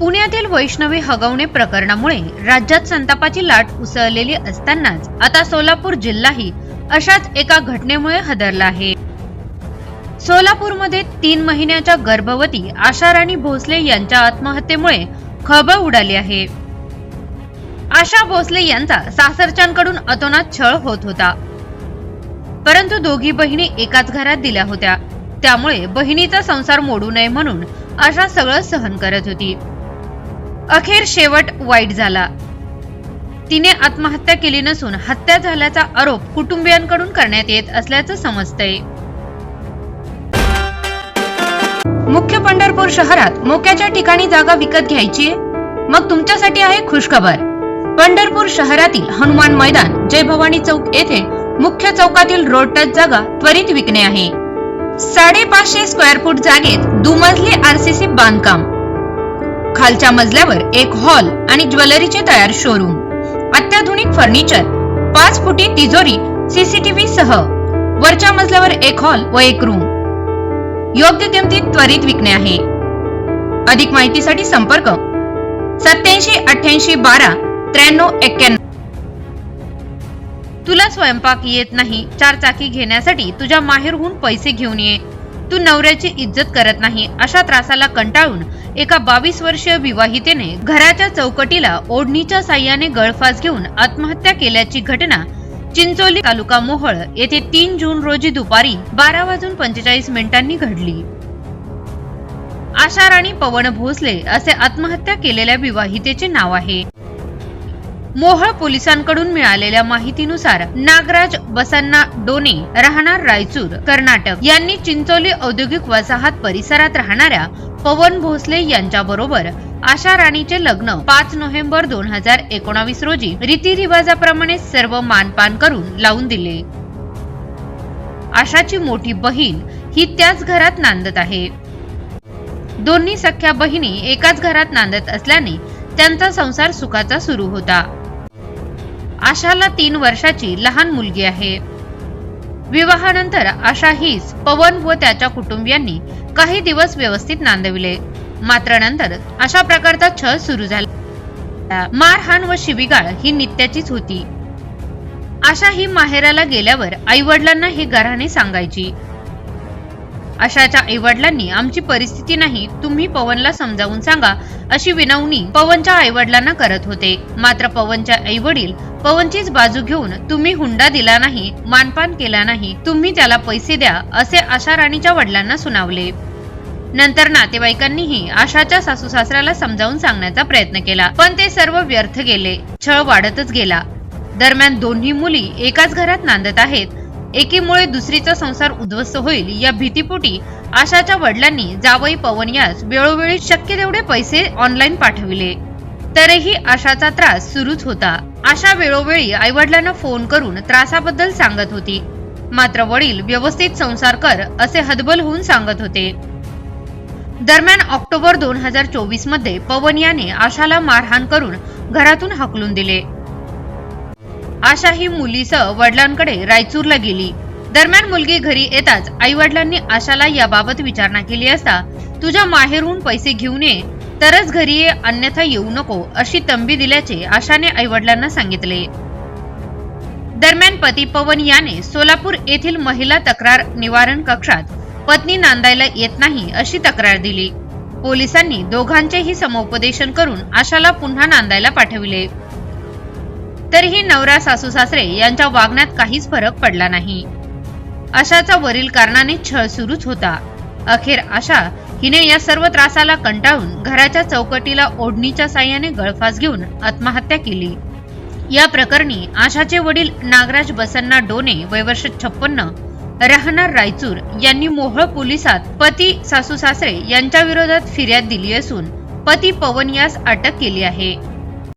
पुण्यातील वैष्णवी हगवणे प्रकरणामुळे राज्यात संतापाची लाट उसळलेली असतानाच आता सोलापूर जिल्हाही अशाच एका घटनेमुळे हदरला आहे. सोलापूरमध्ये तीन महिन्याच्या गर्भवती आशा राणी भोसले यांच्या आत्महत्येमुळे खळबळ उडाली आहे. आशा भोसले यांचा सासरच्यांकडून अतोनात छळ होत होता. परंतु दोघी बहिणी एकाच घरात दिल्या होत्या. त्यामुळे बहिणीचा संसार मोडू नये म्हणून आशा सगळं सहन करत होती. अखेर शेवट वाईट झाला. तिने आत्महत्या केली नसून हत्या झाल्याचा आरोप कुटुंबियांकडून करण्यात येत असल्याचं समजतंय. मुख्य पंढरपूर शहरात मोक्याच्या ठिकाणी जागा विकत घ्यायची? मग तुमच्यासाठी आहे खुशखबर. पंढरपूर शहरातील हनुमान मैदान जय भवानी चौक येथे मुख्य चौकातील रोड टच जागा त्वरित विकणे आहे. साडेपाचशे स्क्वेअर फूट जागेत दुमजली आरसीसी बांधकाम. खालच्या मजल्यावर एक हॉल आणि ज्वेलरीचे तयार शोरूम अत्याधुनिक फर्निचर पाच फुटी तिजोरी सीसीटीव्ही सह. वरच्या मजल्यावर एक हॉल व एक रूम योग्य किमतीत त्वरित विकणे आहे. अधिक माहितीसाठी संपर्क सत्याऐंशी अठ्ठ्याऐंशी बारा त्र्याण्णव एक्क्याण्णव तुला स्वयंपाक येत नाही चार चाकी घेण्यासाठी तुझ्या माहेरहून पैसे घेऊन ये. तू नवऱ्याची इज्जत करत नाही अशा त्रासाला कंटाळून एका बावीस वर्षीय विवाहितेने घराच्या चौकटीला ओढणीच्या साह्याने गळफास घेऊन आत्महत्या केल्याची घटना चिंचोली तालुका मोहळ येथे तीन जून रोजी दुपारी बारा वाजून पंचेचाळीस मिनिटांनी घडली. आशा राणी पवन भोसले असे आत्महत्या केलेल्या विवाहितेचे नाव आहे. मोहळ पोलिसांकडून मिळालेल्या माहितीनुसार नागराज बसन्ना डोने राहणार रायचूर कर्नाटक. यांनी चिंचोली औद्योगिक वसाहत परिसरात राहणाऱ्या पवन भोसले यांच्याबरोबर आशा राणीचे लग्न पाच नोव्हेंबर दोन हजार एकोणावीस रोजी रीतिरिवाजाप्रमाणे सर्व मानपान करून लावून दिले. आशाची मोठी बहीण ही त्याच घरात नांदत आहे. दोन्ही सख्या बहिणी एकाच घरात नांदत असल्याने त्यांचा संसार सुखाचा सुरू होता. आशाला तीन वर्षाची लहान मुलगी आहे. विवाहानंतर आशा हीच पवन व त्याच्या कुटुंबियांनी काही दिवस व्यवस्थित नांदविले. मात्र नंतर अशा प्रकारचा छळ सुरू झाला. मारहाण व शिबिगाळ ही नित्याचीच होती. आशा ही माहेराला गेल्यावर आई वडिलांना हे घराणे सांगायची आशाच्या आईवडिलांनी आमची परिस्थिती नाही तुम्ही पवनला समजावून सांगा अशी विनवणी पवनच्या आईवडिलांना करत होते. मात्र पवनच्या आईवडील पवनचीच बाजू घेऊन तुम्ही हुंडा दिला नाही मानपान केला नाही तुम्ही त्याला पैसे द्या असे आशा राणीच्या वडिलांना सुनावले. नंतर नातेवाईकांनीही आशाच्या सासू सासऱ्याला समजावून सांगण्याचा प्रयत्न केला पण ते सर्व व्यर्थ गेले छळ वाढतच गेला. दरम्यान दोन्ही मुली एकाच घरात नांदत आहेत. एकीमुळे दुसरीचा संसार उद्ध्वस्त होईल. या भीतीपोटी आशाच्या वडिलांनी जावई पवन यास वेळोवेळी शक्य तेवढे पैसे ऑनलाईन पाठविले. तरीही आशाचा त्रास सुरूच होता. आशा वेळोवेळी आईवडिलांना फोन करून त्रासाबद्दल सांगत होती. मात्र वडील व्यवस्थित संसार कर असे हतबल होऊन सांगत होते. दरम्यान ऑक्टोबर दोन हजार चोवीसमध्ये पवन याने आशाला मारहाण करून घरातून हकलून दिले. आशा ही मुलीसह वडिलांकडे रायचूरला गेली. दरम्यान मुलगी घरी येताच आई वडिलांनी आशाला याबाबत विचारणा केली असता तुझ्या माहेरून पैसे घेऊन ये तरच घरी ये अन्यथा येऊ नको अशी तंबी दिल्याचे आशाने आई वडिलांना सांगितले. दरम्यान पती पवन याने सोलापूर येथील महिला तक्रार निवारण कक्षात पत्नी नांदायला येत नाही अशी तक्रार दिली. पोलिसांनी दोघांचेही समुपदेशन करून आशाला पुन्हा नांदायला पाठविले. तरीही नवरा सासू सासरे यांच्या वागण्यात काहीच फरक पडला नाही. आशाचा वरील कारणाने छळ सुरूच होता. अखेर आशा हिने या सर्व त्रासाला कंटाळून घराच्या चौकटीला ओढणीच्या साह्याने गळफास घेऊन आत्महत्या केली. या प्रकरणी आशाचे वडील नागराज बसन्ना डोने वयवर्ष छप्पन्न राहणार रायचूर यांनी मोहळ पोलिसात पती सासू सासरे यांच्या विरोधात फिर्याद दिली असून पती पवन यास अटक केली आहे.